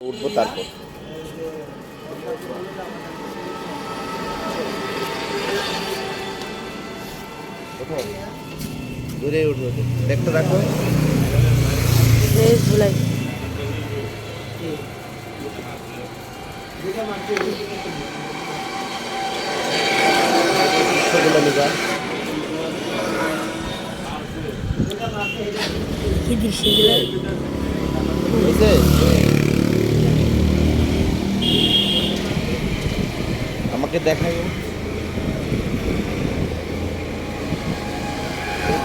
উঠবো তারপর? দূরে উঠবো। দেখতে রাখো ঝুলাই কি দৃশ্য হয়েছে দেখাই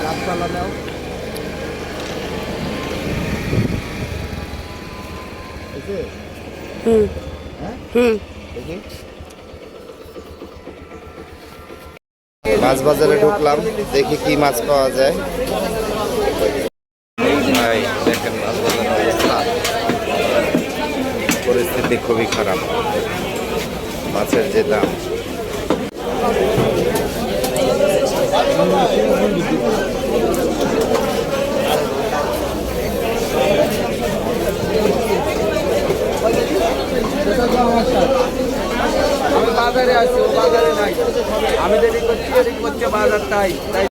গাছপালা দাও। হুম। হ্যাঁ? হুম। দেখি? মাছ বাজারে ঢুকলাম দেখি কি মাছ পাওয়া যায়। ভাই দেখেন মাছ বাজারের অবস্থা। পরিস্থিতি খুবই খারাপ। মাছের যে দাম। আমি বাজারে আছি বাজারে নাই। আমি দেরি করছি এদিক করছে বাজার তাই তাই।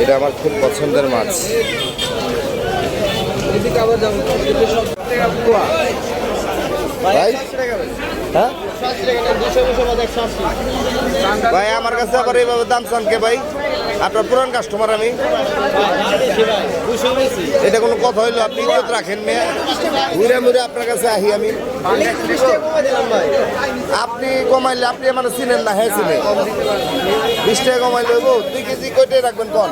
এটা আমার খুব পছন্দের মাছ। এদিকে আবার যাব এদিকে সব টাকা পোয়া ভাই? হ্যাঁ? ভাই আমার কাছে আবার এইভাবে দাম চান কে ভাই? আপনার পুরান কাস্টমার আমি। এটা কোনো কথা হইল আপনি ইজ্জত রাখেন মেয়ে। ঘুরে মুড়ে আপনার কাছে আহি আমি। আপনি কমাইলে আপনি আমার চিনেন না হ্যাঁ চিনে বিশ টাকা কমাইলে হইব দুই কেজি কইটাই রাখবেন কম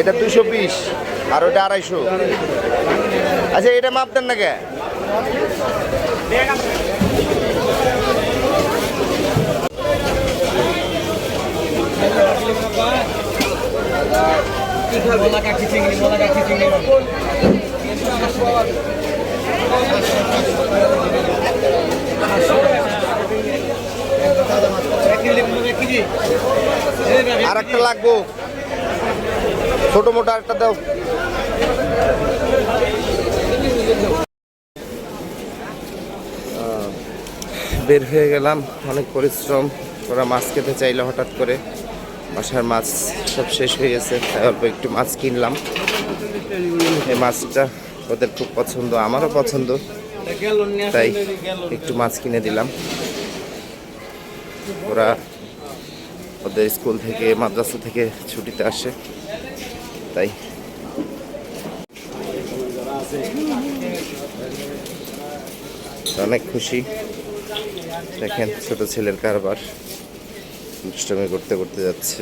এটা দুশো বিশ আর ওটা আড়াইশো। আচ্ছা এটা মাপ দেন না কে? আর একটা লাগবো। ছোট মোটো একটা দাও। বের হয়ে গেলাম, অনেক পরিশ্রম। ওরা মাছ খেতে চাইলো হঠাৎ করে। বাসার মাছ সব শেষ হয়ে গেছে, তাই অল্প একটু মাছ কিনলাম। এই মাছটা ওদের খুব পছন্দ, আমারও পছন্দ। তাই একটু মাছ কিনে দিলাম। ওরা ওদের স্কুল থেকে, মাদ্রাসা থেকে ছুটিতে আসে। তাই অনেক খুশি। দেখেন ছোট ছেলের কারবার। দুষ্টমি করতে করতে যাচ্ছে।